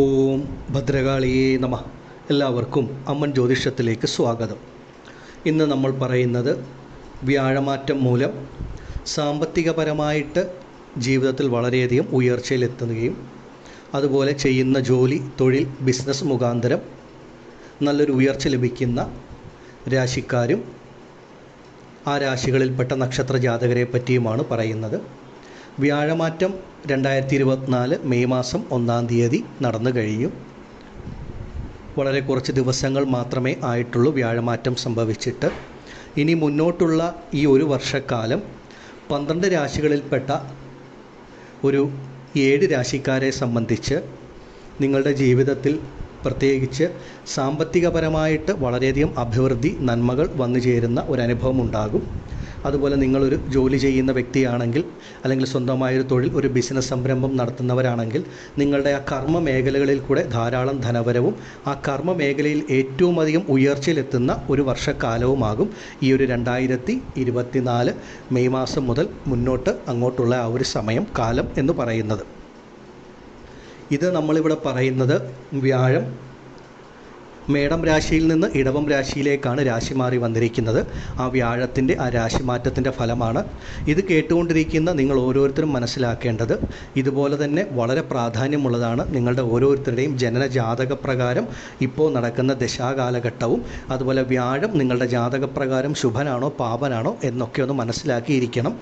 ഓം ഭദ്രകാളിയേ നമ. എല്ലാവർക്കും അമ്മൻ ജ്യോതിഷത്തിലേക്ക് സ്വാഗതം. ഇന്ന് നമ്മൾ പറയുന്നത് വ്യാഴമാറ്റം മൂലം സാമ്പത്തികപരമായിട്ട് ജീവിതത്തിൽ വളരെയധികം ഉയർച്ചയിലെത്തുകയും അതുപോലെ ചെയ്യുന്ന ജോലി തൊഴിൽ ബിസിനസ് മുഖാന്തരം നല്ലൊരു ഉയർച്ച ലഭിക്കുന്ന രാശിക്കാരും ആ രാശികളിൽപ്പെട്ട നക്ഷത്ര ജാതകരെ പറ്റിയുമാണ് പറയുന്നത്. വ്യാഴമാറ്റം രണ്ടായിരത്തി ഇരുപത്തിനാല് മെയ് മാസം ഒന്നാം തീയതി നടന്നു കഴിഞ്ഞു. വളരെ കുറച്ച് ദിവസങ്ങൾ മാത്രമേ ആയിട്ടുള്ളൂ വ്യാഴമാറ്റം സംഭവിച്ചിട്ട്. ഇനി മുന്നോട്ടുള്ള ഈ ഒരു വർഷക്കാലം പന്ത്രണ്ട് രാശികളിൽപ്പെട്ട ഒരു ഏഴ് രാശിക്കാരെ സംബന്ധിച്ച് നിങ്ങളുടെ ജീവിതത്തിൽ പ്രത്യേകിച്ച് സാമ്പത്തികപരമായിട്ട് വളരെയധികം അഭിവൃദ്ധി നന്മകൾ വന്നു ചേരുന്ന ഒരനുഭവം ഉണ്ടാകും. അതുപോലെ നിങ്ങളൊരു ജോലി ചെയ്യുന്ന വ്യക്തിയാണെങ്കിൽ അല്ലെങ്കിൽ സ്വന്തമായൊരു തൊഴിൽ ഒരു ബിസിനസ് സംരംഭം നടത്തുന്നവരാണെങ്കിൽ നിങ്ങളുടെ ആ കർമ്മ മേഖലകളിൽ കൂടെ ധാരാളം ധനവരവും ആ കർമ്മ മേഖലയിൽ ഏറ്റവും അധികം ഉയർച്ചയിലെത്തുന്ന ഒരു വർഷക്കാലവുമാകും ഈ ഒരു രണ്ടായിരത്തി ഇരുപത്തിനാല് മെയ് മാസം മുതൽ മുന്നോട്ട് അങ്ങോട്ടുള്ള ആ ഒരു സമയം കാലം എന്ന് പറയുന്നത്. ഇത് നമ്മളിവിടെ പറയുന്നത് വ്യാഴം മേടം രാശിയിൽ നിന്ന് ഇടവം രാശിയിലേക്കാണ് രാശി മാറി വന്നിരിക്കുന്നത്. ആ വ്യാഴത്തിന്റെ ആ രാശിമാറ്റത്തിന്റെ ഫലമാണ്. ഇത് കേട്ടുകൊണ്ടിരിക്കുന്ന നിങ്ങൾ ഓരോരുത്തരും മനസ്സിലാക്കേണ്ടത്. ഇതുപോലെ തന്നെ വളരെ പ്രാധാന്യമുള്ളതാണ് നിങ്ങളുടെ ഓരോരുത്തരുടെയും ജനന ജാതകപ്രകാരം ഇപ്പോൾ നടക്കുന്ന ദശാകാലഘട്ടവും അതുപോലെ വ്യാഴം നിങ്ങളുടെ ജാതകപ്രകാരം ശുഭനാണോ പാപനാണോ എന്നൊക്കെ ഒന്ന് മനസ്സിലാക്കിയിരിക്കണം.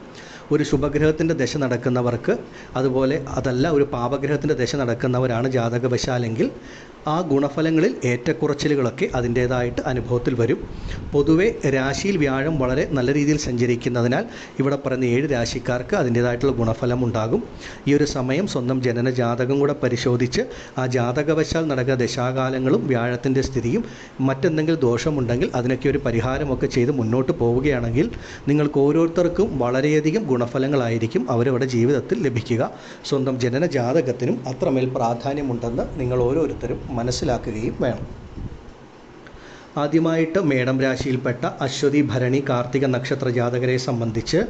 ഒരു ശുഭഗ്രഹത്തിന്റെ ദശ നടക്കുന്നവർക്ക് അതുപോലെ അതല്ല ഒരു പാപഗ്രഹത്തിന്റെ ദശ നടക്കുന്നവരാണ് ജാതകവശാലെങ്കിൽ ആ ഗുണഫലങ്ങളിൽ ഏറ്റക്കുറച്ചിലുകളൊക്കെ അതിന്റേതായിട്ട് അനുഭവത്തിൽ വരും. പൊതുവെ രാശിയിൽ വ്യാഴം വളരെ നല്ല രീതിയിൽ സഞ്ചരിക്കുന്നതിനാൽ ഇവിടെ പറയുന്ന ഏഴ് രാശിക്കാർക്ക് അതിന്റേതായിട്ടുള്ള ഗുണഫലം ഉണ്ടാകും. ഈ ഒരു സമയം സ്വന്തം ജനന ജാതകം കൂടെ പരിശോധിച്ച് ആ ജാതകവശാൽ നടക്കുന്ന ദശാകാലങ്ങളും വ്യാഴത്തിന്റെ സ്ഥിതിയും മറ്റെന്തെങ്കിലും ദോഷമുണ്ടെങ്കിൽ അതിനൊക്കെ ഒരു പരിഹാരമൊക്കെ ചെയ്ത് മുന്നോട്ട് പോവുകയാണെങ്കിൽ നിങ്ങൾക്ക് ഓരോരുത്തർക്കും വളരെയധികം ഗുണഫലങ്ങളായിരിക്കും അവരവരുടെ ജീവിതത്തിൽ ലഭിക്കുക. സ്വന്തം ജനന ജാതകത്തിനും അത്രമേൽ പ്രാധാന്യമുണ്ടെന്ന് നിങ്ങൾ ഓരോരുത്തരും മനസ്സിലാക്കുകയും വേണം. ആദ്യമായിട്ട് മേടം രാശിയിൽപ്പെട്ട അശ്വതി ഭരണി കാർത്തിക നക്ഷത്ര ജാതകരെ സംബന്ധിച്ച്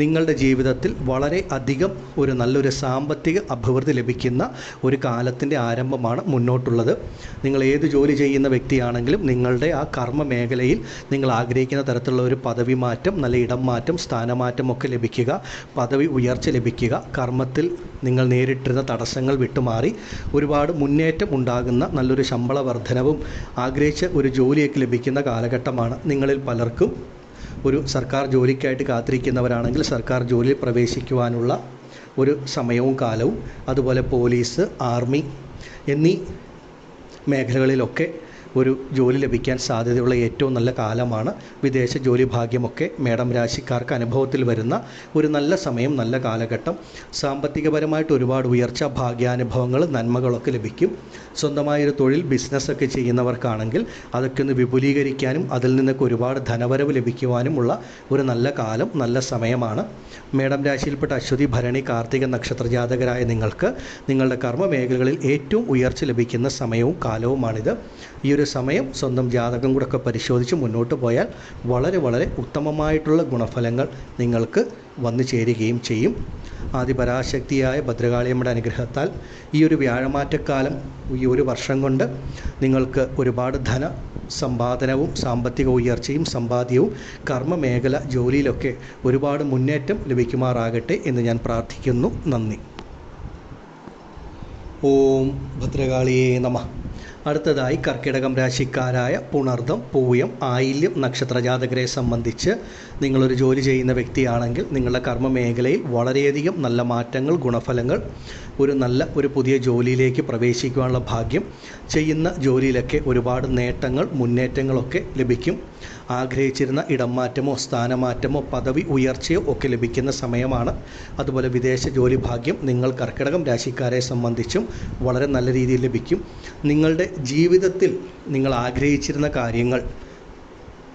നിങ്ങളുടെ ജീവിതത്തിൽ വളരെ അധികം ഒരു നല്ലൊരു സാമ്പത്തിക അഭിവൃദ്ധി ലഭിക്കുന്ന ഒരു കാലത്തിന്റെ ആരംഭമാണ് മുന്നോട്ടുള്ളത്. നിങ്ങൾ ഏത് ജോലി ചെയ്യുന്ന വ്യക്തിയാണെങ്കിലും നിങ്ങളുടെ ആ കർമ്മ മേഖലയിൽ നിങ്ങൾ ആഗ്രഹിക്കുന്ന തരത്തിലുള്ള ഒരു പദവി മാറ്റം നല്ല ഇടം മാറ്റം സ്ഥാനമാറ്റം ഒക്കെ ലഭിക്കുക പദവി ഉയർച്ച ലഭിക്കുക കർമ്മത്തിൽ നിങ്ങൾ നേരിട്ടിരുന്ന തടസ്സങ്ങൾ വിട്ടുമാറി ഒരുപാട് മുന്നേറ്റം ഉണ്ടാകുന്ന നല്ലൊരു ശമ്പള വർധനവും ആഗ്രഹിച്ച ഒരു ജോലിയൊക്കെ ലഭിക്കുന്ന കാലഘട്ടമാണ് നിങ്ങളിൽ പലർക്കും ഒരു സർക്കാർ ജോലിക്കായിട്ട് കാത്തിരിക്കുന്നവരാണെങ്കിൽ സർക്കാർ ജോലിയിൽ പ്രവേശിക്കുവാനുള്ള ഒരു സമയവും കാലവും അതുപോലെ പോലീസ് ആർമി എന്നീ മേഖലകളിലൊക്കെ ഒരു ജോലി ലഭിക്കാൻ സാധ്യതയുള്ള ഏറ്റവും നല്ല കാലമാണ് വിദേശ ജോലി ഭാഗ്യമൊക്കെ മേഡം രാശിക്കാർക്ക് അനുഭവത്തിൽ വരുന്ന ഒരു നല്ല സമയം നല്ല കാലഘട്ടം. സാമ്പത്തികപരമായിട്ട് ഒരുപാട് ഉയർച്ച ഭാഗ്യാനുഭവങ്ങൾ നന്മകളൊക്കെ ലഭിക്കും. സ്വന്തമായൊരു തൊഴിൽ ബിസിനസ്സൊക്കെ ചെയ്യുന്നവർക്കാണെങ്കിൽ അതൊക്കെ ഒന്ന് വിപുലീകരിക്കാനും അതിൽ നിന്നൊക്കെ ഒരുപാട് ധനവരവ് ലഭിക്കുവാനുമുള്ള ഒരു നല്ല കാലം നല്ല സമയമാണ്. മേടം രാശിയിൽപ്പെട്ട അശ്വതി ഭരണി കാർത്തിക നക്ഷത്ര ജാതകരായ നിങ്ങൾക്ക് നിങ്ങളുടെ കർമ്മ മേഖലകളിൽ ഏറ്റവും ഉയർച്ച ലഭിക്കുന്ന സമയവും കാലവുമാണിത്. ഈ ഒരു സമയം സ്വന്തം ജാതകം കൂടെ ഒക്കെ പരിശോധിച്ച് മുന്നോട്ട് പോയാൽ വളരെ വളരെ ഉത്തമമായിട്ടുള്ള ഗുണഫലങ്ങൾ നിങ്ങൾക്ക് വന്നു ചേരുകയും ചെയ്യും. ആദിപരാശക്തിയായ ഭദ്രകാളിയമ്മയുടെ അനുഗ്രഹത്താൽ ഈ ഒരു വ്യാഴമാറ്റക്കാലം ഈ ഒരു വർഷം കൊണ്ട് നിങ്ങൾക്ക് ഒരുപാട് ധന സമ്പാദനവും സാമ്പത്തിക ഉയർച്ചയും സമ്പാദ്യവും കർമ്മ മേഖല ജോലിയിലൊക്കെ ഒരുപാട് മുന്നേറ്റം ലഭിക്കുമാറാകട്ടെ എന്ന് ഞാൻ പ്രാർത്ഥിക്കുന്നു. നന്ദി. ഓം ഭദ്രകാളിയേ നമ. അടുത്തതായി കർക്കിടകം രാശിക്കാരായ പുണർദം പൂയം ആയില്യം നക്ഷത്രജാതകരെ സംബന്ധിച്ച് നിങ്ങളൊരു ജോലി ചെയ്യുന്ന വ്യക്തിയാണെങ്കിൽ നിങ്ങളുടെ കർമ്മ മേഖലയിൽ വളരെയധികം നല്ല മാറ്റങ്ങൾ ഗുണഫലങ്ങൾ ഒരു നല്ല ഒരു പുതിയ ജോലിയിലേക്ക് പ്രവേശിക്കുവാനുള്ള ഭാഗ്യം ചെയ്യുന്ന ജോലിയിലൊക്കെ ഒരുപാട് നേട്ടങ്ങൾ മുന്നേറ്റങ്ങളൊക്കെ ലഭിക്കും. ആഗ്രഹിച്ചിരുന്ന ഇടം മാറ്റമോ സ്ഥാനമാറ്റമോ പദവി ഉയർച്ചയോ ഒക്കെ ലഭിക്കുന്ന സമയമാണ്. അതുപോലെ വിദേശ ജോലി ഭാഗ്യം നിങ്ങൾ കർക്കിടകം രാശിക്കാരെ സംബന്ധിച്ചും വളരെ നല്ല രീതിയിൽ ലഭിക്കും. നിങ്ങളുടെ ജീവിതത്തിൽ നിങ്ങൾ ആഗ്രഹിച്ചിരുന്ന കാര്യങ്ങൾ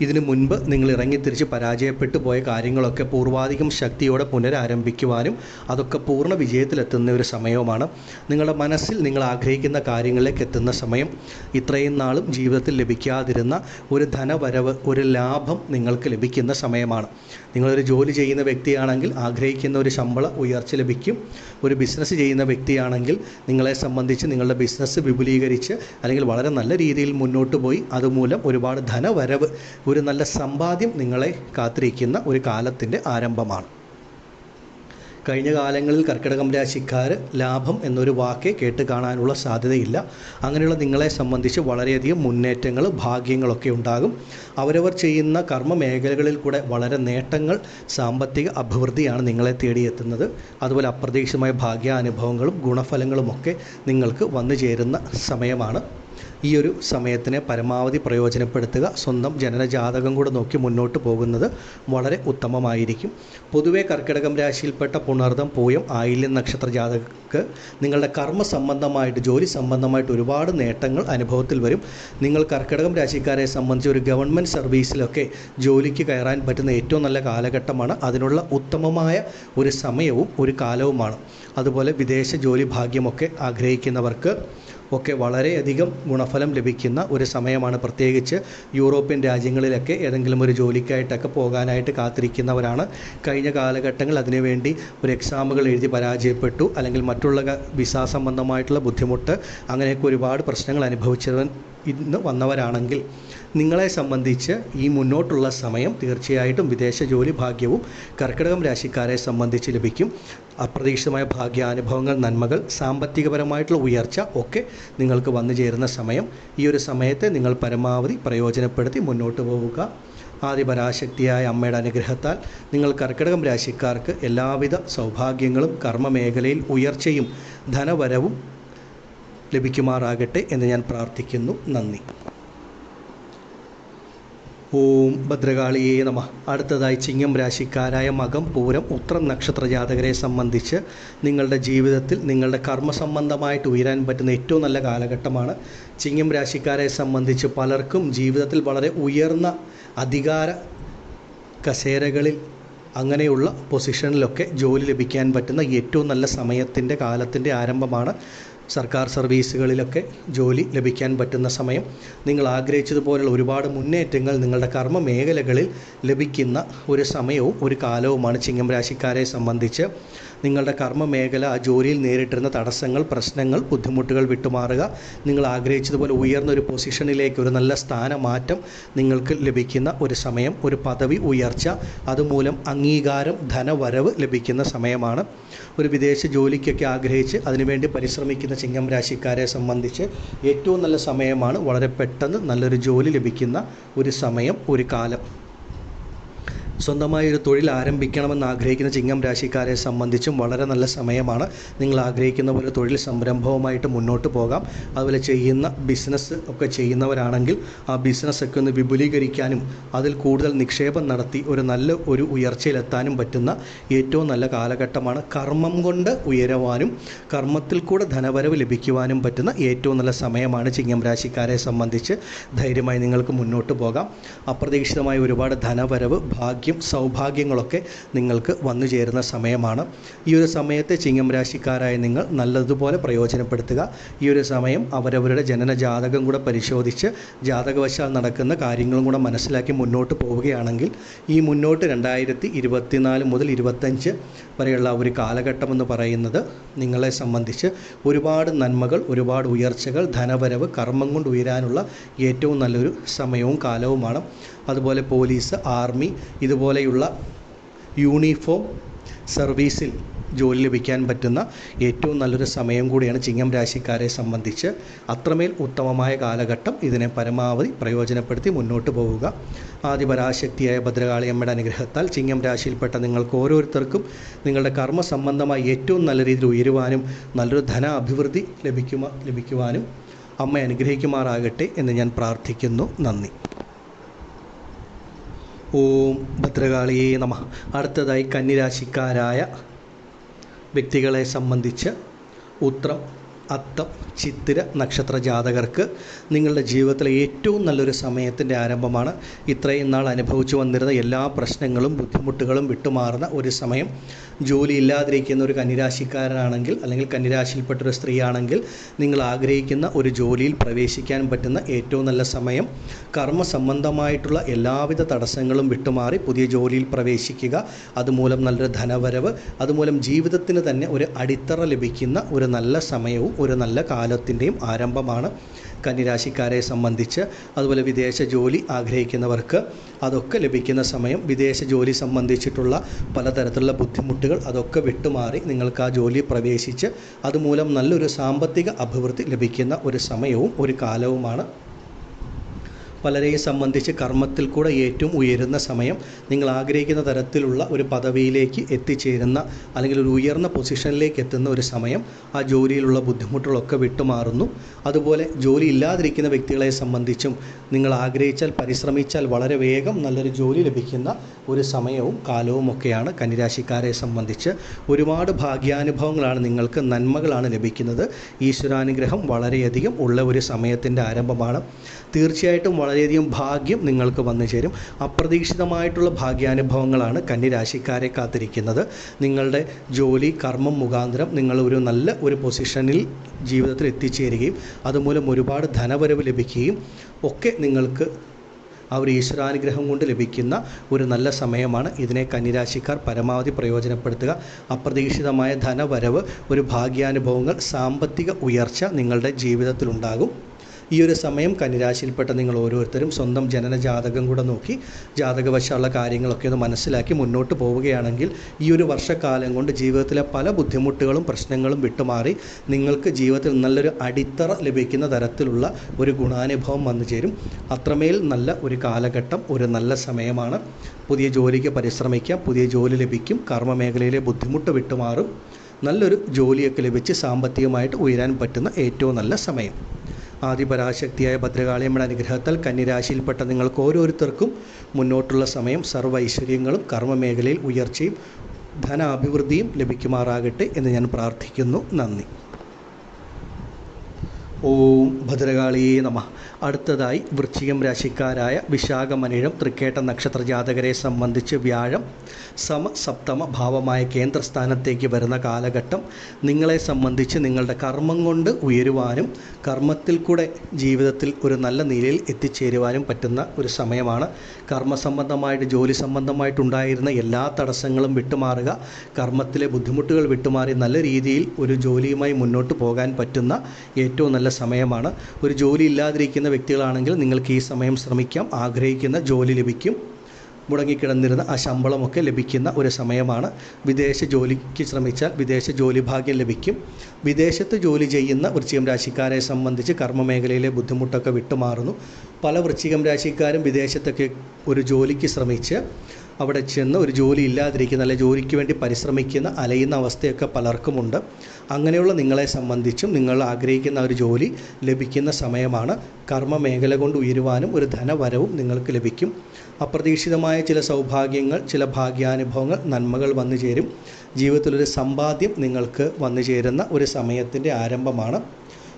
ഇതിനു മുൻപ് നിങ്ങൾ ഇറങ്ങിത്തിരിച്ച് പരാജയപ്പെട്ടു പോയ കാര്യങ്ങളൊക്കെ പൂർവാധികം ശക്തിയോടെ പുനരാരംഭിക്കുവാനും അതൊക്കെ പൂർണ വിജയത്തിലെത്തുന്ന ഒരു സമയവുമാണ്. നിങ്ങളുടെ മനസ്സിൽ നിങ്ങൾ ആഗ്രഹിക്കുന്ന കാര്യങ്ങളിലേക്ക് എത്തുന്ന സമയം. ഇത്രയും നാളും ജീവിതത്തിൽ ലഭിക്കാതിരുന്ന ഒരു ധനവരവ് ഒരു ലാഭം നിങ്ങൾക്ക് ലഭിക്കുന്ന സമയമാണ്. നിങ്ങളൊരു ജോലി ചെയ്യുന്ന വ്യക്തിയാണെങ്കിൽ ആഗ്രഹിക്കുന്ന ഒരു ശമ്പള ഉയർച്ച ലഭിക്കും. ഒരു ബിസിനസ് ചെയ്യുന്ന വ്യക്തിയാണെങ്കിൽ നിങ്ങളെ സംബന്ധിച്ച് നിങ്ങളുടെ ബിസിനസ് വിപുലീകരിച്ച് അല്ലെങ്കിൽ വളരെ നല്ല രീതിയിൽ മുന്നോട്ട് പോയി. അതുമൂലം ഒരുപാട് ധനവരവ് ഒരു നല്ല സമ്പാദ്യം നിങ്ങളെ കാത്തിരിക്കുന്ന ഒരു കാലത്തിന്റെ ആരംഭമാണ്. കഴിഞ്ഞ കാലങ്ങളിൽ കർക്കിടകം രാശിക്കാർ ലാഭം എന്നൊരു വാക്കേ കേട്ട് കാണാനുള്ള സാധ്യതയില്ല. അങ്ങനെയുള്ള നിങ്ങളെ സംബന്ധിച്ച് വളരെയധികം മുന്നേറ്റങ്ങൾ ഭാഗ്യങ്ങളൊക്കെ ഉണ്ടാകും. അവരവർ ചെയ്യുന്ന കർമ്മ മേഖലകളിൽ കൂടെ വളരെ നേട്ടങ്ങൾ സാമ്പത്തിക അഭിവൃദ്ധിയാണ് നിങ്ങളെ തേടിയെത്തുന്നത്. അതുപോലെ അപ്രതീക്ഷിതമായ ഭാഗ്യാനുഭവങ്ങളും ഗുണഫലങ്ങളുമൊക്കെ നിങ്ങൾക്ക് വന്നു ചേരുന്ന സമയമാണ്. ഈ ഒരു സമയത്തിനെ പരമാവധി പ്രയോജനപ്പെടുത്തുക സ്വന്തം ജനനജാതകം കൂടെ നോക്കി മുന്നോട്ട് പോകുന്നത് വളരെ ഉത്തമമായിരിക്കും. പൊതുവെ കർക്കിടകം രാശിയിൽപ്പെട്ട പുണർദം പൂയം ആയില്യം നക്ഷത്ര ജാതകക്ക് നിങ്ങളുടെ കർമ്മ സംബന്ധമായിട്ട് ജോലി സംബന്ധമായിട്ട് ഒരുപാട് നേട്ടങ്ങൾ അനുഭവത്തിൽ വരും. നിങ്ങൾ കർക്കിടകം രാശിക്കാരെ സംബന്ധിച്ച് ഒരു ഗവൺമെന്റ് സർവീസിലൊക്കെ ജോലിക്ക് കയറാൻ പറ്റുന്ന ഏറ്റവും നല്ല കാലഘട്ടമാണ്. അതിനുള്ള ഉത്തമമായ ഒരു സമയവും ഒരു കാലവുമാണ്. അതുപോലെ വിദേശ ജോലി ഭാഗ്യമൊക്കെ ആഗ്രഹിക്കുന്നവർക്ക് ഒക്കെ വളരെയധികം ഗുണഫലം ലഭിക്കുന്ന ഒരു സമയമാണ്. പ്രത്യേകിച്ച് യൂറോപ്യൻ രാജ്യങ്ങളിലൊക്കെ ഏതെങ്കിലും ഒരു ജോലിക്കായിട്ടൊക്കെ പോകാനായിട്ട് കാത്തിരിക്കുന്നവരാണ്. കഴിഞ്ഞ കാലഘട്ടങ്ങൾ അതിനുവേണ്ടി ഒരു എക്സാമുകൾ എഴുതി പരാജയപ്പെട്ടു. അല്ലെങ്കിൽ മറ്റുള്ള വിസ സംബന്ധമായിട്ടുള്ള ബുദ്ധിമുട്ട് അങ്ങനെയൊക്കെ ഒരുപാട് പ്രശ്നങ്ങൾ അനുഭവിച്ചവൻ ഇന്ന് വന്നവരാണെങ്കിൽ നിങ്ങളെ സംബന്ധിച്ച് ഈ മുന്നോട്ടുള്ള സമയം തീർച്ചയായിട്ടും വിദേശ ജോലി ഭാഗ്യവും കർക്കിടകം രാശിക്കാരെ സംബന്ധിച്ച് ലഭിക്കും. അപ്രതീക്ഷിതമായ ഭാഗ്യാനുഭവങ്ങൾ നന്മകൾ സാമ്പത്തികപരമായിട്ടുള്ള ഉയർച്ച ഒക്കെ നിങ്ങൾക്ക് വന്നു ചേരുന്ന സമയം. ഈ ഒരു സമയത്തെ നിങ്ങൾ പരമാവധി പ്രയോജനപ്പെടുത്തി മുന്നോട്ട് പോവുക. ആദിപരാശക്തിയായ അമ്മയുടെ അനുഗ്രഹത്താൽ നിങ്ങൾ കർക്കിടകം രാശിക്കാർക്ക് എല്ലാവിധ സൗഭാഗ്യങ്ങളും കർമ്മമേഖലയിൽ ഉയർച്ചയും ധനവരവും ലഭിക്കുമാറാകട്ടെ എന്ന് ഞാൻ പ്രാർത്ഥിക്കുന്നു. നന്ദി. ഓം ഭദ്രകാളിയേ നമ. അടുത്തതായി ചിങ്ങം രാശിക്കാരായ മകം പൂരം ഉത്രം നക്ഷത്ര ജാതകരെ സംബന്ധിച്ച് നിങ്ങളുടെ ജീവിതത്തിൽ നിങ്ങളുടെ കർമ്മ സംബന്ധമായിട്ട് ഉയരാൻ പറ്റുന്ന ഏറ്റവും നല്ല കാലഘട്ടമാണ്. ചിങ്ങം രാശിക്കാരെ സംബന്ധിച്ച് പലർക്കും ജീവിതത്തിൽ വളരെ ഉയർന്ന അധികാര കസേരകളിൽ അങ്ങനെയുള്ള പൊസിഷനിലൊക്കെ ജോലി ലഭിക്കാൻ പറ്റുന്ന ഏറ്റവും നല്ല സമയത്തിന്റെ കാലത്തിന്റെ ആരംഭമാണ്. സർക്കാർ സർവീസുകളിലൊക്കെ ജോലി ലഭിക്കാൻ പറ്റുന്ന സമയം. നിങ്ങൾ ആഗ്രഹിച്ചതുപോലുള്ള ഒരുപാട് മുന്നേറ്റങ്ങൾ നിങ്ങളുടെ കർമ്മ മേഖലകളിൽ ലഭിക്കുന്ന ഒരു സമയവും ഒരു കാലവുമാണ് ചിങ്ങം രാശിക്കാരെ സംബന്ധിച്ച്. നിങ്ങളുടെ കർമ്മ മേഖല ആ ജോലിയിൽ നേരിട്ടിരുന്ന തടസ്സങ്ങൾ പ്രശ്നങ്ങൾ ബുദ്ധിമുട്ടുകൾ വിട്ടുമാറുക. നിങ്ങൾ ആഗ്രഹിച്ചതുപോലെ ഉയർന്ന ഒരു പൊസിഷനിലേക്ക് ഒരു നല്ല സ്ഥാനമാറ്റം നിങ്ങൾക്ക് ലഭിക്കുന്ന ഒരു സമയം ഒരു പദവി ഉയർച്ച അതുമൂലം അംഗീകാരം ധനവരവ് ലഭിക്കുന്ന സമയമാണ്. ഒരു വിദേശ ജോലിക്കൊക്കെ ആഗ്രഹിച്ച് അതിനുവേണ്ടി പരിശ്രമിക്കുന്ന ചിങ്ങം രാശിക്കാരെ സംബന്ധിച്ച് ഏറ്റവും നല്ല സമയമാണ് വളരെ പെട്ടെന്ന് നല്ലൊരു ജോലി ലഭിക്കുന്ന ഒരു സമയം ഒരു കാലം. സ്വന്തമായി ഒരു തൊഴിൽ ആരംഭിക്കണമെന്ന് ആഗ്രഹിക്കുന്ന ചിങ്ങം രാശിക്കാരെ സംബന്ധിച്ചും വളരെ നല്ല സമയമാണ്. നിങ്ങൾ ആഗ്രഹിക്കുന്ന പോലെ തൊഴിൽ സംരംഭവുമായിട്ട് മുന്നോട്ട് പോകാം. അതുപോലെ ചെയ്യുന്ന ബിസിനസ് ഒക്കെ ചെയ്യുന്നവരാണെങ്കിൽ ആ ബിസിനസ്സൊക്കെ ഒന്ന് വിപുലീകരിക്കാനും അതിൽ കൂടുതൽ നിക്ഷേപം നടത്തി ഒരു നല്ല ഒരു ഉയർച്ചയിലെത്താനും പറ്റുന്ന ഏറ്റവും നല്ല കാലഘട്ടമാണ്. കർമ്മം കൊണ്ട് ഉയരുവാനും കർമ്മത്തിൽ കൂടെ ധനവരവ് ലഭിക്കുവാനും പറ്റുന്ന ഏറ്റവും നല്ല സമയമാണ് ചിങ്ങം രാശിക്കാരെ സംബന്ധിച്ച്. ധൈര്യമായി നിങ്ങൾക്ക് മുന്നോട്ട് പോകാം. അപ്രതീക്ഷിതമായ ഒരുപാട് ധനവരവ് ഭാഗ്യം സൗഭാഗ്യങ്ങളൊക്കെ നിങ്ങൾക്ക് വന്നു ചേരുന്ന സമയമാണ്. ഈ ഒരു സമയത്തെ ചിങ്ങം രാശിക്കാരായ നിങ്ങൾ നല്ലതുപോലെ പ്രയോജനപ്പെടുത്തുക. ഈ ഒരു സമയം അവരവരുടെ ജനന ജാതകം കൂടെ പരിശോധിച്ച് ജാതകവശാൽ നടക്കുന്ന കാര്യങ്ങളും കൂടെ മനസ്സിലാക്കി മുന്നോട്ട് പോവുകയാണെങ്കിൽ ഈ മുന്നോട്ട് രണ്ടായിരത്തി ഇരുപത്തിനാല് മുതൽ ഇരുപത്തഞ്ച് വരെയുള്ള ഒരു കാലഘട്ടം എന്ന് പറയുന്നത് നിങ്ങളെ സംബന്ധിച്ച് ഒരുപാട് നന്മകൾ ഒരുപാട് ഉയർച്ചകൾ ധനവരവ് കർമ്മം കൊണ്ട് ഉയരാനുള്ള ഏറ്റവും നല്ലൊരു സമയവും കാലവുമാണ്. അതുപോലെ പോലീസ് ആർമി ഇതുപോലെയുള്ള യൂണിഫോം സർവീസിൽ ജോലി ലഭിക്കാൻ പറ്റുന്ന ഏറ്റവും നല്ലൊരു സമയം കൂടിയാണ് ചിങ്ങം രാശിക്കാരെ സംബന്ധിച്ച്. അത്രമേൽ ഉത്തമമായ കാലഘട്ടം ഇതിനെ പരമാവധി പ്രയോജനപ്പെടുത്തി മുന്നോട്ട് പോവുക. ആദിപരാശക്തിയായ ഭദ്രകാളി അമ്മയുടെ അനുഗ്രഹത്താൽ ചിങ്ങം രാശിയിൽപ്പെട്ട നിങ്ങൾക്ക് ഓരോരുത്തർക്കും നിങ്ങളുടെ കർമ്മ സംബന്ധമായി ഏറ്റവും നല്ല രീതിയിൽ ഉയരുവാനും നല്ലൊരു ധന അഭിവൃദ്ധി ലഭിക്കുവാനും അമ്മ അനുഗ്രഹിക്കുമാറാകട്ടെ എന്ന് ഞാൻ പ്രാർത്ഥിക്കുന്നു. നന്ദി. ഓം ഭദ്രകാളിയേ നമ. അടുത്തതായി കന്നിരാശിക്കാരായ വ്യക്തികളെ സംബന്ധിച്ച് ഉത്രം അത്തം ചിത്തിര നക്ഷത്ര ജാതകർക്ക് നിങ്ങളുടെ ജീവിതത്തിലെ ഏറ്റവും നല്ലൊരു സമയത്തിന്റെ ആരംഭമാണ്. ഇത്രയും നാൾ അനുഭവിച്ചു വന്നിരുന്ന എല്ലാ പ്രശ്നങ്ങളും ബുദ്ധിമുട്ടുകളും വിട്ടുമാറുന്ന ഒരു സമയം. ജോലി ഇല്ലാതിരിക്കുന്ന ഒരു കന്നിരാശിക്കാരനാണെങ്കിൽ അല്ലെങ്കിൽ കന്നിരാശിയിൽപ്പെട്ട ഒരു സ്ത്രീയാണെങ്കിൽ നിങ്ങൾ ആഗ്രഹിക്കുന്ന ഒരു ജോലിയിൽ പ്രവേശിക്കാൻ പറ്റുന്ന ഏറ്റവും നല്ല സമയം. കർമ്മ സംബന്ധമായിട്ടുള്ള എല്ലാവിധ തടസ്സങ്ങളും വിട്ടുമാറി പുതിയ ജോലിയിൽ പ്രവേശിക്കുക. അതുമൂലം നല്ലൊരു ധനവരവ്. അതുമൂലം ജീവിതത്തിന് തന്നെ ഒരു അടിത്തറ ലഭിക്കുന്ന ഒരു നല്ല സമയവും ഒരു നല്ല കാലത്തിന്റെയും ആരംഭമാണ് കന്നിരാശിക്കാരെ സംബന്ധിച്ച്. അതുപോലെ വിദേശ ജോലി ആഗ്രഹിക്കുന്നവർക്ക് അതൊക്കെ ലഭിക്കുന്ന സമയം വിദേശ ജോലി സംബന്ധിച്ചിട്ടുള്ള പലതരത്തിലുള്ള ബുദ്ധിമുട്ടുകൾ അതൊക്കെ വിട്ടുമാറി നിങ്ങൾക്ക് ആ ജോലി പ്രവേശിച്ച് അതുമൂലം നല്ലൊരു സാമ്പത്തിക അഭിവൃദ്ധി ലഭിക്കുന്ന ഒരു സമയവും ഒരു കാലവുമാണ്. പലരെയും സംബന്ധിച്ച് കർമ്മത്തിൽ കൂടെ ഏറ്റവും ഉയരുന്ന സമയം നിങ്ങൾ ആഗ്രഹിക്കുന്ന തരത്തിലുള്ള ഒരു പദവിയിലേക്ക് എത്തിച്ചേരുന്ന അല്ലെങ്കിൽ ഒരു ഉയർന്ന പൊസിഷനിലേക്ക് എത്തുന്ന ഒരു സമയം ആ ജോലിയിലുള്ള ബുദ്ധിമുട്ടുകളൊക്കെ വിട്ടുമാറുന്നു. അതുപോലെ ജോലി ഇല്ലാതിരിക്കുന്ന വ്യക്തികളെ സംബന്ധിച്ചും നിങ്ങൾ ആഗ്രഹിച്ചാൽ പരിശ്രമിച്ചാൽ വളരെ വേഗം നല്ലൊരു ജോലി ലഭിക്കുന്ന ഒരു സമയവും കാലവും ഒക്കെയാണ് കന്നിരാശിക്കാരെ സംബന്ധിച്ച്. ഒരുപാട് ഭാഗ്യാനുഭവങ്ങളാണ് നിങ്ങൾക്ക് നന്മകളാണ് ലഭിക്കുന്നത്. ഈശ്വരാനുഗ്രഹം വളരെയധികം ഉള്ള ഒരു സമയത്തിന്റെ ആരംഭമാണ്. തീർച്ചയായിട്ടും വളരെയധികം ഭാഗ്യം നിങ്ങൾക്ക് വന്നു ചേരും. അപ്രതീക്ഷിതമായിട്ടുള്ള ഭാഗ്യാനുഭവങ്ങളാണ് കന്നിരാശിക്കാരെ കാത്തിരിക്കുന്നത്. നിങ്ങളുടെ ജോലി കർമ്മം മുഖാന്തരം നിങ്ങൾ ഒരു നല്ല ഒരു പൊസിഷനിൽ ജീവിതത്തിൽ എത്തിച്ചേരുകയും അതുമൂലം ഒരുപാട് ധനവരവ് ലഭിക്കുകയും ഒക്കെ നിങ്ങൾക്ക് ആ ഒരു ഈശ്വരാനുഗ്രഹം കൊണ്ട് ലഭിക്കുന്ന ഒരു നല്ല സമയമാണ്. ഇതിനെ കന്നിരാശിക്കാർ പരമാവധി പ്രയോജനപ്പെടുത്തുക. അപ്രതീക്ഷിതമായ ധനവരവ് ഒരു ഭാഗ്യാനുഭവങ്ങൾ സാമ്പത്തിക ഉയർച്ച നിങ്ങളുടെ ജീവിതത്തിലുണ്ടാകും. ഈ ഒരു സമയം കന്നിരാശിയിൽപ്പെട്ട നിങ്ങൾ ഓരോരുത്തരും സ്വന്തം ജനന ജാതകം കൂടെ നോക്കി ജാതകവശമുള്ള കാര്യങ്ങളൊക്കെ ഒന്ന് മനസ്സിലാക്കി മുന്നോട്ട് പോവുകയാണെങ്കിൽ ഈ ഒരു വർഷക്കാലം കൊണ്ട് ജീവിതത്തിലെ പല ബുദ്ധിമുട്ടുകളും പ്രശ്നങ്ങളും വിട്ടുമാറി നിങ്ങൾക്ക് ജീവിതത്തിൽ നല്ലൊരു അടിത്തറ ലഭിക്കുന്ന തരത്തിലുള്ള ഒരു ഗുണാനുഭവം വന്നു ചേരും. അത്രമേൽ നല്ല ഒരു കാലഘട്ടം ഒരു നല്ല സമയമാണ്. പുതിയ ജോലിക്ക് പരിശ്രമിക്കാം പുതിയ ജോലി ലഭിക്കും കർമ്മ മേഖലയിലെ ബുദ്ധിമുട്ട് വിട്ടുമാറും. നല്ലൊരു ജോലിയൊക്കെ ലഭിച്ച് സാമ്പത്തികമായിട്ട് ഉയരാൻ പറ്റുന്ന ഏറ്റവും നല്ല സമയം. ആദിപരാശക്തിയായ ഭദ്രകാളിയമ്മയുടെ അനുഗ്രഹത്താൽ കന്നിരാശിയിൽപ്പെട്ട നിങ്ങൾക്ക് ഓരോരുത്തർക്കും മുന്നോട്ടുള്ള സമയം സർവ ഐശ്വര്യങ്ങളും കർമ്മമേഖലയിൽ ഉയർച്ചയും ധനാഭിവൃദ്ധിയും ലഭിക്കുമാറാകട്ടെ എന്ന് ഞാൻ പ്രാർത്ഥിക്കുന്നു. നന്ദി. ഓം ഭദ്രകാളിയേ നമ. അടുത്തതായി വൃശ്ചികം രാശിക്കാരായ വിശാഖമനിഴം തൃക്കേട്ട നക്ഷത്ര ജാതകരെ സംബന്ധിച്ച് വ്യാഴം സമസപ്തമ ഭാവമായ കേന്ദ്രസ്ഥാനത്തേക്ക് വരുന്ന കാലഘട്ടം നിങ്ങളെ സംബന്ധിച്ച് നിങ്ങളുടെ കർമ്മം കൊണ്ട് ഉയരുവാനും കർമ്മത്തിൽ കൂടെ ജീവിതത്തിൽ ഒരു നല്ല നിലയിൽ എത്തിച്ചേരുവാനും പറ്റുന്ന ഒരു സമയമാണ്. കർമ്മസംബന്ധമായിട്ട് ജോലി സംബന്ധമായിട്ടുണ്ടായിരുന്ന എല്ലാ തടസ്സങ്ങളും വിട്ടുമാറുക കർമ്മത്തിലെ ബുദ്ധിമുട്ടുകൾ വിട്ടുമാറി നല്ല രീതിയിൽ ഒരു ജോലിയുമായി മുന്നോട്ട് പോകാൻ പറ്റുന്ന ഏറ്റവും നല്ല സമയമാണ്. ഒരു ജോലി ഇല്ലാതിരിക്കുന്ന വ്യക്തികളാണെങ്കിൽ നിങ്ങൾക്ക് ഈ സമയം ശ്രമിക്കാം. ആഗ്രഹിക്കുന്ന ജോലി ലഭിക്കും. മുടങ്ങിക്കിടന്നിരുന്ന ആ ശമ്പളമൊക്കെ ലഭിക്കുന്ന ഒരു സമയമാണ്. വിദേശ ജോലിക്ക് ശ്രമിച്ചാൽ വിദേശ ജോലി ഭാഗ്യം ലഭിക്കും. വിദേശത്ത് ജോലി ചെയ്യുന്ന വൃശ്ചികം രാശിക്കാരെ സംബന്ധിച്ച് കർമ്മമേഖലയിലെ ബുദ്ധിമുട്ടൊക്കെ വിട്ടുമാറുന്നു. പല വൃശ്ചികം രാശിക്കാരും വിദേശത്തൊക്കെ ഒരു ജോലിക്ക് ശ്രമിച്ച് അവിടെ ചെന്ന് ഒരു ജോലി ഇല്ലാതിരിക്കുന്ന അല്ലെങ്കിൽ ജോലിക്ക് വേണ്ടി പരിശ്രമിക്കുന്ന അലയുന്ന അവസ്ഥയൊക്കെ പലർക്കുമുണ്ട്. അങ്ങനെയുള്ള നിങ്ങളെ സംബന്ധിച്ചും നിങ്ങൾ ആഗ്രഹിക്കുന്ന ഒരു ജോലി ലഭിക്കുന്ന സമയമാണ്. കർമ്മ മേഖല കൊണ്ട് ഉയരുവാനും ഒരു ധനവരവും നിങ്ങൾക്ക് ലഭിക്കും. അപ്രതീക്ഷിതമായ ചില സൗഭാഗ്യങ്ങൾ ചില ഭാഗ്യാനുഭവങ്ങൾ നന്മകൾ വന്നു ചേരും. ജീവിതത്തിലൊരു സമ്പാദ്യം നിങ്ങൾക്ക് വന്നു ചേരുന്ന ഒരു സമയത്തിന്റെ ആരംഭമാണ്.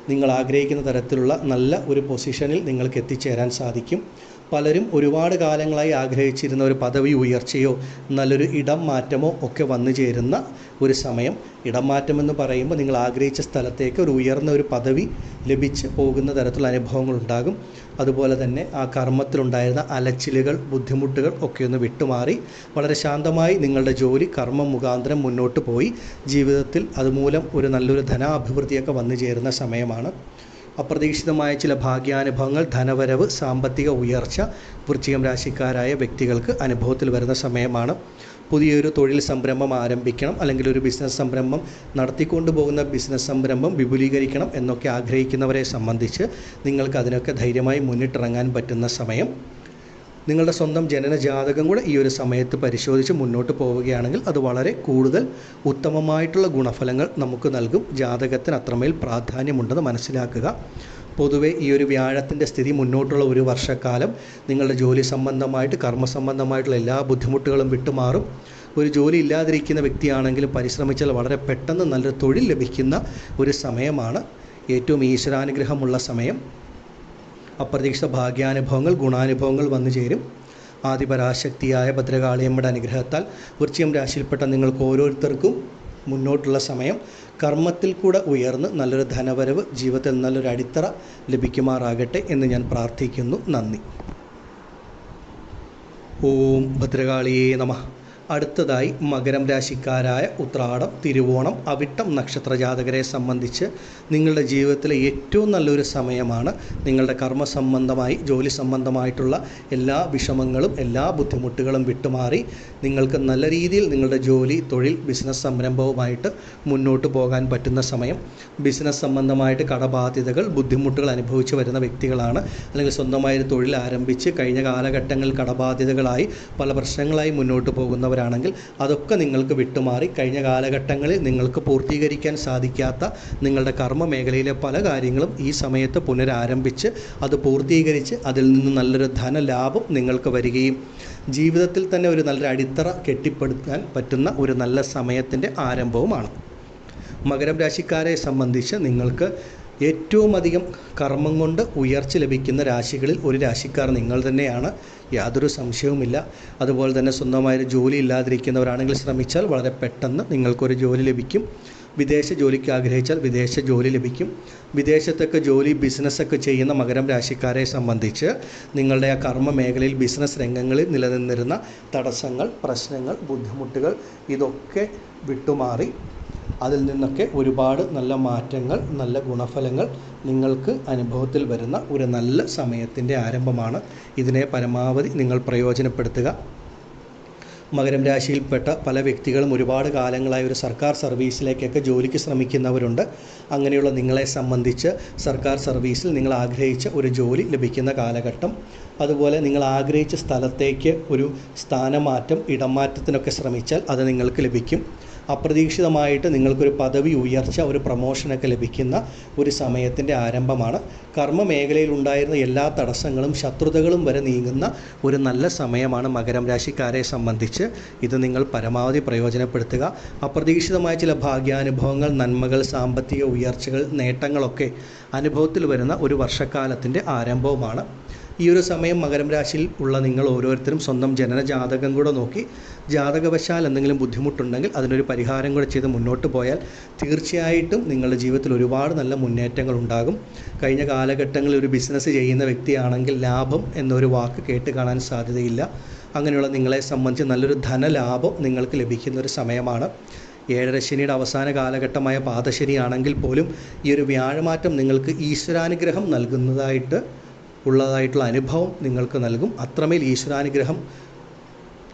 നിങ്ങൾ ആഗ്രഹിക്കുന്ന തരത്തിലുള്ള നല്ല ഒരു പൊസിഷനിൽ നിങ്ങൾക്ക് എത്തിച്ചേരാൻ സാധിക്കും. പലരും ഒരുപാട് കാലങ്ങളായി ആഗ്രഹിച്ചിരുന്ന ഒരു പദവി ഉയർച്ചയോ നല്ലൊരു ഇടം മാറ്റമോ ഒക്കെ വന്നു ചേരുന്ന ഒരു സമയം. ഇടം മാറ്റമെന്ന് പറയുമ്പോൾ നിങ്ങൾ ആഗ്രഹിച്ച സ്ഥലത്തേക്ക് ഒരു ഉയർന്ന ഒരു പദവി ലഭിച്ച് പോകുന്ന തരത്തിലുള്ള അനുഭവങ്ങൾ ഉണ്ടാകും. അതുപോലെ തന്നെ ആ കർമ്മത്തിലുണ്ടായിരുന്ന അലച്ചിലുകൾ ബുദ്ധിമുട്ടുകൾ ഒക്കെ ഒന്ന് വിട്ടുമാറി വളരെ ശാന്തമായി നിങ്ങളുടെ ജോലി കർമ്മം മുഖാന്തരം മുന്നോട്ട് പോയി. ജീവിതത്തിൽ അതുമൂലം ഒരു നല്ലൊരു ധനാഭിവൃദ്ധിയൊക്കെ വന്നു ചേരുന്ന സമയമാണ്. അപ്രതീക്ഷിതമായ ചില ഭാഗ്യാനുഭവങ്ങൾ ധനവരവ് സാമ്പത്തിക ഉയർച്ച വൃശ്ചികം രാശിക്കാരായ വ്യക്തികൾക്ക് അനുഭവത്തിൽ വരുന്ന സമയമാണ്. പുതിയൊരു തൊഴിൽ സംരംഭം ആരംഭിക്കണം അല്ലെങ്കിൽ ഒരു ബിസിനസ് സംരംഭം നടത്തിക്കൊണ്ടു പോകുന്ന ബിസിനസ് സംരംഭം വിപുലീകരിക്കണം എന്നൊക്കെ ആഗ്രഹിക്കുന്നവരെ സംബന്ധിച്ച് നിങ്ങൾക്ക് അതിനൊക്കെ ധൈര്യമായി മുന്നിട്ടിറങ്ങാൻ പറ്റുന്ന സമയം. നിങ്ങളുടെ സ്വന്തം ജനന ജാതകം കൂടെ ഈ ഒരു സമയത്ത് പരിശോധിച്ച് മുന്നോട്ട് പോവുകയാണെങ്കിൽ അത് വളരെ കൂടുതൽ ഉത്തമമായിട്ടുള്ള ഗുണഫലങ്ങൾ നമുക്ക് നൽകും. ജാതകത്തിന് അത്രമേൽ പ്രാധാന്യമുണ്ടെന്ന് മനസ്സിലാക്കുക. പൊതുവേ ഈ ഒരു വ്യാഴത്തിന്റെ സ്ഥിതി മുന്നോട്ടുള്ള ഒരു വർഷക്കാലം നിങ്ങളുടെ ജോലി സംബന്ധമായിട്ട് കർമ്മ സംബന്ധമായിട്ടുള്ള എല്ലാ ബുദ്ധിമുട്ടുകളും വിട്ടുമാറും. ഒരു ജോലി ഇല്ലാതിരിക്കുന്ന വ്യക്തിയാണെങ്കിലും പരിശ്രമിച്ചാൽ വളരെ പെട്ടെന്ന് നല്ലൊരു തൊഴിൽ ലഭിക്കുന്ന ഒരു സമയമാണ്. ഏറ്റവും ഈശ്വരാനുഗ്രഹമുള്ള സമയം. അപ്രതീക്ഷിത ഭാഗ്യാനുഭവങ്ങൾ ഗുണാനുഭവങ്ങൾ വന്നു ചേരും. ആദിപരാശക്തിയായ ഭദ്രകാളിയമ്മയുടെ അനുഗ്രഹത്താൽ വൃശ്ചികം രാശിയിൽപ്പെട്ട നിങ്ങൾക്ക് ഓരോരുത്തർക്കും മുന്നോട്ടുള്ള സമയം കർമ്മത്തിൽ കൂടെ ഉയർന്ന് നല്ലൊരു ധനവരവ് ജീവിതത്തിൽ നല്ലൊരു അടിത്തറ ലഭിക്കുമാറാകട്ടെ എന്ന് ഞാൻ പ്രാർത്ഥിക്കുന്നു. നന്ദി. ഓം ഭദ്രകാളിയേ നമ. അടുത്തതായി മകരം രാശിക്കാരായ ഉത്രാടം തിരുവോണം അവിട്ടം നക്ഷത്ര ജാതകരെ സംബന്ധിച്ച് നിങ്ങളുടെ ജീവിതത്തിലെ ഏറ്റവും നല്ലൊരു സമയമാണ്. നിങ്ങളുടെ കർമ്മ സംബന്ധമായി ജോലി സംബന്ധമായിട്ടുള്ള എല്ലാ വിഷമങ്ങളും എല്ലാ ബുദ്ധിമുട്ടുകളും വിട്ടുമാറി നിങ്ങൾക്ക് നല്ല രീതിയിൽ നിങ്ങളുടെ ജോലി തൊഴിൽ ബിസിനസ് സംരംഭവുമായിട്ട് മുന്നോട്ട് പോകാൻ പറ്റുന്ന സമയം. ബിസിനസ് സംബന്ധമായിട്ട് കടബാധ്യതകൾ ബുദ്ധിമുട്ടുകൾ അനുഭവിച്ചു വരുന്ന വ്യക്തികളാണ്. അല്ലെങ്കിൽ സ്വന്തമായൊരു തൊഴിൽ ആരംഭിച്ച് കഴിഞ്ഞ കാലഘട്ടങ്ങളിൽ കടബാധ്യതകളായി പല പ്രശ്നങ്ങളായി മുന്നോട്ട് പോകുന്നവരാണെങ്കിൽ അതൊക്കെ നിങ്ങൾക്ക് വിട്ടുമാറി കഴിഞ്ഞ കാലഘട്ടങ്ങളിൽ നിങ്ങൾക്ക് പൂർത്തീകരിക്കാൻ സാധിക്കാത്ത നിങ്ങളുടെ കർമ്മ മേഖലയിലെ പല കാര്യങ്ങളും ഈ സമയത്ത് പുനരാരംഭിച്ച് അത് പൂർത്തീകരിച്ച് അതിൽ നിന്ന് നല്ലൊരു ധനലാഭം നിങ്ങൾക്ക് വരികയും ജീവിതത്തിൽ തന്നെ ഒരു നല്ലൊരു അടിത്തറ കെട്ടിപ്പടുക്കാൻ പറ്റുന്ന ഒരു നല്ല സമയത്തിന്റെ ആരംഭവുമാണ്. മകരം രാശിക്കാരെ സംബന്ധിച്ച് നിങ്ങൾക്ക് ഏറ്റവും അധികം കർമ്മം കൊണ്ട് ഉയർച്ച ലഭിക്കുന്ന രാശികളിൽ ഒരു രാശിക്കാർ നിങ്ങൾ തന്നെയാണ്. യാതൊരു സംശയവുമില്ല. അതുപോലെ തന്നെ സ്വന്തമായൊരു ജോലി ഇല്ലാതിരിക്കുന്നവരാണെങ്കിൽ ശ്രമിച്ചാൽ വളരെ പെട്ടെന്ന് നിങ്ങൾക്കൊരു ജോലി ലഭിക്കും. വിദേശ ജോലിക്ക് ആഗ്രഹിച്ചാൽ വിദേശ ജോലി ലഭിക്കും. വിദേശത്തൊക്കെ ജോലി ബിസിനസ്സൊക്കെ ചെയ്യുന്ന മകരം രാശിക്കാരെ സംബന്ധിച്ച് നിങ്ങളുടെ ആ കർമ്മ മേഖലയിൽ ബിസിനസ് രംഗങ്ങളിൽ നിലനിന്നിരുന്ന തടസ്സങ്ങൾ പ്രശ്നങ്ങൾ ബുദ്ധിമുട്ടുകൾ ഇതൊക്കെ വിട്ടുമാറി അതിൽ നിന്നൊക്കെ ഒരുപാട് നല്ല മാറ്റങ്ങൾ നല്ല ഗുണഫലങ്ങൾ നിങ്ങൾക്ക് അനുഭവത്തിൽ വരുന്ന ഒരു നല്ല സമയത്തിന്റെ ആരംഭമാണ്. ഇതിനെ പരമാവധി നിങ്ങൾ പ്രയോജനപ്പെടുത്തുക. മകരം രാശിയിൽപ്പെട്ട പല വ്യക്തികളും ഒരുപാട് കാലങ്ങളായി ഒരു സർക്കാർ സർവീസിലേക്കൊക്കെ ജോലിക്ക് ശ്രമിക്കുന്നവരുണ്ട്. അങ്ങനെയുള്ള നിങ്ങളെ സംബന്ധിച്ച് സർക്കാർ സർവീസിൽ നിങ്ങൾ ആഗ്രഹിച്ച ഒരു ജോലി ലഭിക്കുന്ന കാലഘട്ടം. അതുപോലെ നിങ്ങൾ ആഗ്രഹിച്ച സ്ഥലത്തേക്ക് ഒരു സ്ഥാനമാറ്റം ഇടമാറ്റത്തിനൊക്കെ ശ്രമിച്ചാൽ അത് നിങ്ങൾക്ക് ലഭിക്കും. അപ്രതീക്ഷിതമായിട്ട് നിങ്ങൾക്കൊരു പദവി ഉയർച്ച ഒരു പ്രമോഷനൊക്കെ ലഭിക്കുന്ന ഒരു സമയത്തിന്റെ ആരംഭമാണ്. കർമ്മ മേഖലയിൽ ഉണ്ടായിരുന്ന എല്ലാ തടസ്സങ്ങളും ശത്രുതകളും വരെ നീങ്ങുന്ന ഒരു നല്ല സമയമാണ് മകരം രാശിക്കാരെ സംബന്ധിച്ച്. ഇത് നിങ്ങൾ പരമാവധി പ്രയോജനപ്പെടുത്തുക. അപ്രതീക്ഷിതമായ ചില ഭാഗ്യാനുഭവങ്ങൾ നന്മകൾ സാമ്പത്തിക ഉയർച്ചകൾ നേട്ടങ്ങളൊക്കെ അനുഭവത്തിൽ വരുന്ന ഒരു വർഷക്കാലത്തിന്റെ ആരംഭവുമാണ്. ഈ ഒരു സമയം മകരം രാശിയിൽ ഉള്ള നിങ്ങൾ ഓരോരുത്തരും സ്വന്തം ജനന ജാതകം കൂടെ നോക്കി ജാതകവശാൽ എന്തെങ്കിലും ബുദ്ധിമുട്ടുണ്ടെങ്കിൽ അതിനൊരു പരിഹാരം കൂടെ ചെയ്ത് മുന്നോട്ട് പോയാൽ തീർച്ചയായിട്ടും നിങ്ങളുടെ ജീവിതത്തിൽ ഒരുപാട് നല്ല മുന്നേറ്റങ്ങൾ ഉണ്ടാകും. കഴിഞ്ഞ കാലഘട്ടങ്ങളിൽ ഒരു ബിസിനസ് ചെയ്യുന്ന വ്യക്തിയാണെങ്കിൽ ലാഭം എന്നൊരു വാക്ക് കേട്ട് കാണാൻ സാധ്യതയില്ല. അങ്ങനെയുള്ള നിങ്ങളെ സംബന്ധിച്ച് നല്ലൊരു ധനലാഭം നിങ്ങൾക്ക് ലഭിക്കുന്ന ഒരു സമയമാണ്. ഏഴര ശനിയുടെ അവസാന കാലഘട്ടമായ പാദശനിയാണെങ്കിൽ പോലും ഈ ഒരു വ്യാഴമാറ്റം നിങ്ങൾക്ക് ഈശ്വരാനുഗ്രഹം നൽകുന്നതായിട്ട് ഉള്ളതായിട്ടുള്ള അനുഭവം നിങ്ങൾക്ക് നൽകും. അത്രമേൽ ഈശ്വരാനുഗ്രഹം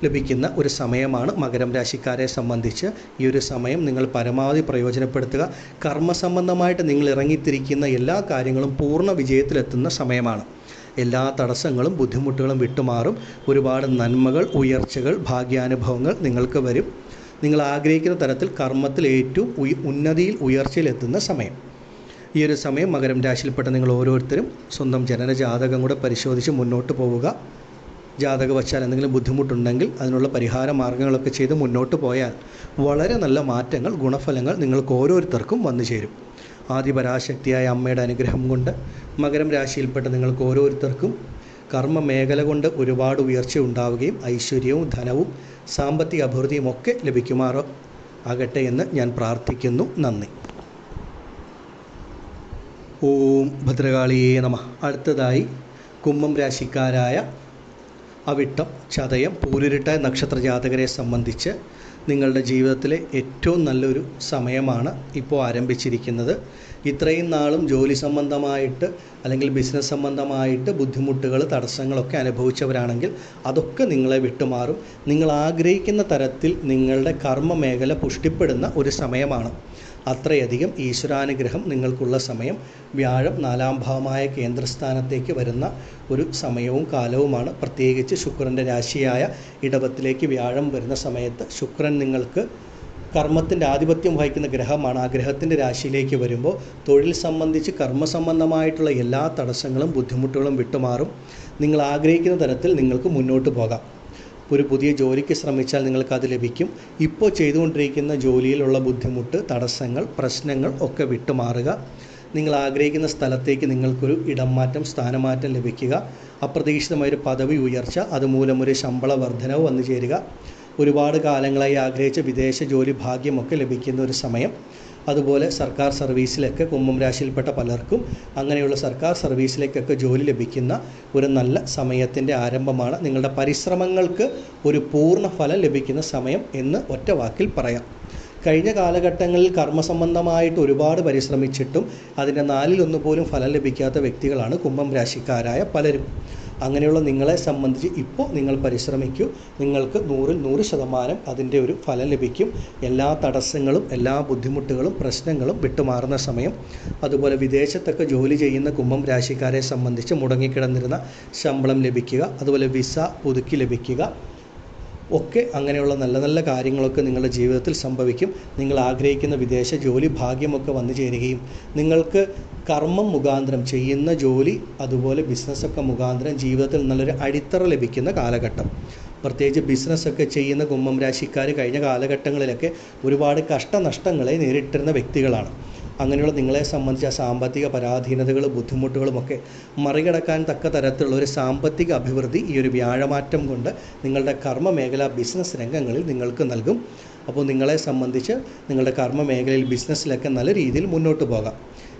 ലഭിക്കുന്ന ഒരു സമയമാണ് മകരം രാശിക്കാരെ സംബന്ധിച്ച്. ഈ ഒരു സമയം നിങ്ങൾ പരമാവധി പ്രയോജനപ്പെടുത്തുക. കർമ്മസംബന്ധമായിട്ട് നിങ്ങൾ ഇറങ്ങിത്തിരിക്കുന്ന എല്ലാ കാര്യങ്ങളും പൂർണ വിജയത്തിലെത്തുന്ന സമയമാണ്. എല്ലാ തടസ്സങ്ങളും ബുദ്ധിമുട്ടുകളും വിട്ടുമാറും. ഒരുപാട് നന്മകൾ ഉയർച്ചകൾ ഭാഗ്യാനുഭവങ്ങൾ നിങ്ങൾക്ക് വരും. നിങ്ങൾ ആഗ്രഹിക്കുന്ന തരത്തിൽ കർമ്മത്തിൽ ഏറ്റവും ഉന്നതിയിൽ ഉയർച്ചയിലെത്തുന്ന സമയം. ഈ ഒരു സമയം മകരം രാശിയിൽപ്പെട്ട നിങ്ങൾ ഓരോരുത്തരും സ്വന്തം ജനന ജാതകം കൂടെ പരിശോധിച്ച് മുന്നോട്ട് പോവുക. ജാതകവശാൽ എന്തെങ്കിലും ബുദ്ധിമുട്ടുണ്ടെങ്കിൽ അതിനുള്ള പരിഹാര മാർഗങ്ങളൊക്കെ ചെയ്ത് മുന്നോട്ട് പോയാൽ വളരെ നല്ല മാറ്റങ്ങൾ ഗുണഫലങ്ങൾ നിങ്ങൾക്ക് ഓരോരുത്തർക്കും വന്നു ചേരും. ആദിപരാശക്തിയായ അമ്മയുടെ അനുഗ്രഹം കൊണ്ട് മകരം രാശിയിൽപ്പെട്ട നിങ്ങൾക്ക് ഓരോരുത്തർക്കും കർമ്മ മേഖല കൊണ്ട് ഒരുപാട് ഉയർച്ച ഉണ്ടാവുകയും ഐശ്വര്യവും ധനവും സാമ്പത്തിക അഭിവൃദ്ധിയും ഒക്കെ ലഭിക്കുമാറോ? ആകട്ടെ എന്ന് ഞാൻ പ്രാർത്ഥിക്കുന്നു. നന്ദി. ഓം ഭദ്രകാളിയേ നമ. അടുത്തതായി കുംഭം രാശിക്കാരായ അവിട്ടം ചതയം പൂരുരുട്ട നക്ഷത്ര ജാതകരെ സംബന്ധിച്ച് നിങ്ങളുടെ ജീവിതത്തിലെ ഏറ്റവും നല്ലൊരു സമയമാണ് ഇപ്പോൾ ആരംഭിച്ചിരിക്കുന്നത്. ഇത്രയും നാളും ജോലി സംബന്ധമായിട്ട് അല്ലെങ്കിൽ ബിസിനസ് സംബന്ധമായിട്ട് ബുദ്ധിമുട്ടുകൾ തടസ്സങ്ങളൊക്കെ അനുഭവിച്ചവരാണെങ്കിൽ അതൊക്കെ നിങ്ങളെ വിട്ടുമാറും. നിങ്ങൾ ആഗ്രഹിക്കുന്ന തരത്തിൽ നിങ്ങളുടെ കർമ്മ മേഖല പുഷ്ടിപ്പെടുന്ന ഒരു സമയമാണ്. അത്രയധികം ഈശ്വരാനുഗ്രഹം നിങ്ങൾക്കുള്ള സമയം വ്യാഴം നാലാം ഭാവമായ കേന്ദ്രസ്ഥാനത്തേക്ക് വരുന്ന ഒരു സമയവും കാലവുമാണ്. പ്രത്യേകിച്ച് ശുക്രന്റെ രാശിയായ ഇടവത്തിലേക്ക് വ്യാഴം വരുന്ന സമയത്ത് ശുക്രൻ നിങ്ങൾക്ക് കർമ്മത്തിന്റെ ആധിപത്യം വഹിക്കുന്ന ഗ്രഹമാണ്. ആ ഗ്രഹത്തിന്റെ രാശിയിലേക്ക് വരുമ്പോൾ തൊഴിൽ സംബന്ധിച്ച് കർമ്മസംബന്ധമായിട്ടുള്ള എല്ലാ തടസ്സങ്ങളും ബുദ്ധിമുട്ടുകളും വിട്ടുമാറും. നിങ്ങൾ ആഗ്രഹിക്കുന്ന തരത്തിൽ നിങ്ങൾക്ക് മുന്നോട്ട് പോകാം. ഒരു പുതിയ ജോലിക്ക് ശ്രമിച്ചാൽ നിങ്ങൾക്ക് അത് ലഭിക്കും. ഇപ്പോൾ ചെയ്തുകൊണ്ടിരിക്കുന്ന ജോലിയിലുള്ള ബുദ്ധിമുട്ട് തടസ്സങ്ങൾ പ്രശ്നങ്ങൾ ഒക്കെ വിട്ടുമാറുക. നിങ്ങൾ ആഗ്രഹിക്കുന്ന സ്ഥലത്തേക്ക് നിങ്ങൾക്കൊരു ഇടം മാറ്റം സ്ഥാനമാറ്റം ലഭിക്കുക. അപ്രതീക്ഷിതമായൊരു പദവി ഉയർച്ച അതുമൂലം ഒരു ശമ്പള വർധനവ് വന്നു ചേരുക ഒരുപാട് കാലങ്ങളായി ആഗ്രഹിച്ച വിദേശ ജോലി ഭാഗ്യമൊക്കെ ലഭിക്കുന്ന ഒരു സമയം. അതുപോലെ സർക്കാർ സർവീസിലൊക്കെ കുംഭം രാശിയിൽപ്പെട്ട പലർക്കും അങ്ങനെയുള്ള സർക്കാർ സർവീസിലേക്കൊക്കെ ജോലി ലഭിക്കുന്ന ഒരു നല്ല സമയത്തിന്റെ ആരംഭമാണ്. നിങ്ങളുടെ പരിശ്രമങ്ങൾക്ക് ഒരു പൂർണ ഫലം ലഭിക്കുന്ന സമയം എന്ന് ഒറ്റ വാക്കിൽ പറയാം. കഴിഞ്ഞ കാലഘട്ടങ്ങളിൽ കർമ്മസംബന്ധമായിട്ട് ഒരുപാട് പരിശ്രമിച്ചിട്ടും അതിന്റെ നാലിലൊന്നു പോലും ഫലം ലഭിക്കാത്ത വ്യക്തികളാണ് കുംഭം രാശിക്കാരായ പലരും. അങ്ങനെയുള്ള നിങ്ങളെ സംബന്ധിച്ച് ഇപ്പോൾ നിങ്ങൾ പരിശ്രമിക്കൂ. നിങ്ങൾക്ക് നൂറിൽ നൂറ് ശതമാനം അതിന്റെ ഒരു ഫലം ലഭിക്കും. എല്ലാ തടസ്സങ്ങളും എല്ലാ ബുദ്ധിമുട്ടുകളും പ്രശ്നങ്ങളും വിട്ടുമാറുന്ന സമയം. അതുപോലെ വിദേശത്തൊക്കെ ജോലി ചെയ്യുന്ന കുംഭം രാശിക്കാരെ സംബന്ധിച്ച് മുടങ്ങിക്കിടന്നിരുന്ന ശമ്പളം ലഭിക്കുക. അതുപോലെ വിസ പുതുക്കി ലഭിക്കുക. ഒക്കെ അങ്ങനെയുള്ള നല്ല നല്ല കാര്യങ്ങളൊക്കെ നിങ്ങളുടെ ജീവിതത്തിൽ സംഭവിക്കും. നിങ്ങൾ ആഗ്രഹിക്കുന്ന വിദേശ ജോലി ഭാഗ്യമൊക്കെ വന്നു ചേരുകയും നിങ്ങൾക്ക് കർമ്മം മുഖാന്തരം ചെയ്യുന്ന ജോലി അതുപോലെ ബിസിനസ്സൊക്കെ മുഖാന്തരം ജീവിതത്തിൽ നല്ലൊരു അടിത്തറ ലഭിക്കുന്ന കാലഘട്ടം. പ്രത്യേകിച്ച് ബിസിനസ്സൊക്കെ ചെയ്യുന്ന കുംഭം രാശിക്കാർ കഴിഞ്ഞ കാലഘട്ടങ്ങളിലൊക്കെ ഒരുപാട് കഷ്ടനഷ്ടങ്ങളെ നേരിട്ടിരുന്ന വ്യക്തികളാണ്. അങ്ങനെയുള്ള നിങ്ങളെ സംബന്ധിച്ച സാമ്പത്തിക പരാധീനതകൾ ബുദ്ധിമുട്ടുകളുമൊക്കെ മറികടക്കാൻ തക്ക തരത്തിലുള്ള ഒരു സാമ്പത്തിക അഭിവൃദ്ധി ഈ ഒരു വ്യാഴമാറ്റം കൊണ്ട് നിങ്ങളുടെ കർമ്മ മേഖല ബിസിനസ് രംഗങ്ങളിൽ നിങ്ങൾക്ക് നൽകും. അപ്പോൾ നിങ്ങളെ സംബന്ധിച്ച് നിങ്ങളുടെ കർമ്മ മേഖലയിൽ ബിസിനസ്സിലൊക്കെ നല്ല രീതിയിൽ മുന്നോട്ട് പോകാം.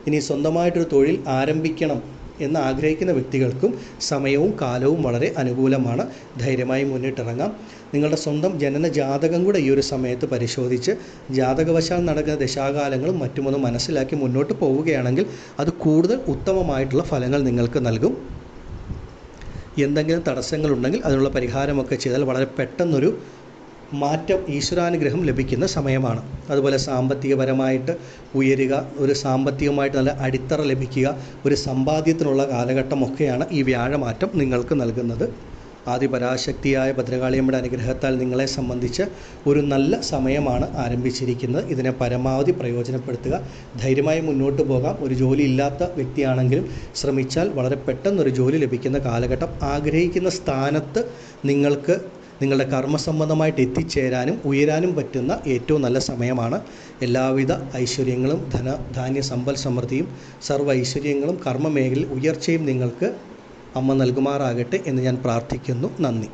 ഇനി സ്വന്തമായിട്ടൊരു തൊഴിൽ ആരംഭിക്കണം എന്ന് ആഗ്രഹിക്കുന്ന വ്യക്തികൾക്കും സമയവും കാലവും വളരെ അനുകൂലമാണ്. ധൈര്യമായി മുന്നിട്ടിറങ്ങാം. നിങ്ങളുടെ സ്വന്തം ജനന ജാതകം കൂടെ ഈ ഒരു സമയത്ത് പരിശോധിച്ച് ജാതകവശാൽ നടക്കുന്ന ദശാകാലങ്ങളും മറ്റുമൊന്നും മനസ്സിലാക്കി മുന്നോട്ട് പോവുകയാണെങ്കിൽ അത് കൂടുതൽ ഉത്തമമായിട്ടുള്ള ഫലങ്ങൾ നിങ്ങൾക്ക് നൽകും. എന്തെങ്കിലും തടസ്സങ്ങളുണ്ടെങ്കിൽ അതിനുള്ള പരിഹാരമൊക്കെ ചെയ്താൽ വളരെ പെട്ടെന്നൊരു മാറ്റം ഈശ്വരാനുഗ്രഹം ലഭിക്കുന്ന സമയമാണ്. അതുപോലെ സാമ്പത്തികപരമായിട്ട് ഉയരുക ഒരു സാമ്പത്തികമായിട്ട് നല്ല അടിത്തറ ലഭിക്കുക ഒരു സമ്പാദ്യത്തിനുള്ള കാലഘട്ടമൊക്കെയാണ് ഈ വ്യാഴമാറ്റം നിങ്ങൾക്ക് നൽകുന്നത്. ആദിപരാശക്തിയായ ഭദ്രകാളിയമ്മയുടെ അനുഗ്രഹത്താൽ നിങ്ങളെ സംബന്ധിച്ച് ഒരു നല്ല സമയമാണ് ആരംഭിച്ചിരിക്കുന്നത്. ഇതിനെ പരമാവധി പ്രയോജനപ്പെടുത്തുക. ധൈര്യമായി മുന്നോട്ട് പോകാം. ഒരു ജോലി ഇല്ലാത്ത വ്യക്തിയാണെങ്കിലും ശ്രമിച്ചാൽ വളരെ പെട്ടെന്നൊരു ജോലി ലഭിക്കുന്ന കാലഘട്ടം. ആഗ്രഹിക്കുന്ന സ്ഥാനത്ത് നിങ്ങൾക്ക് നിങ്ങളുടെ കർമ്മസംബന്ധമായിട്ട് എത്തിച്ചേരാനും ഉയരാനും പറ്റുന്ന ഏറ്റവും നല്ല സമയമാണ്. എല്ലാവിധ ഐശ്വര്യങ്ങളും ധന ധാന്യ സമ്പൽ സമൃദ്ധിയും സർവ ഐശ്വര്യങ്ങളും കർമ്മമേഖലയിൽ ഉയർച്ചയും നിങ്ങൾക്ക് അമ്മ നൽകുമാറാകട്ടെ എന്ന് ഞാൻ പ്രാർത്ഥിക്കുന്നു. നന്ദി.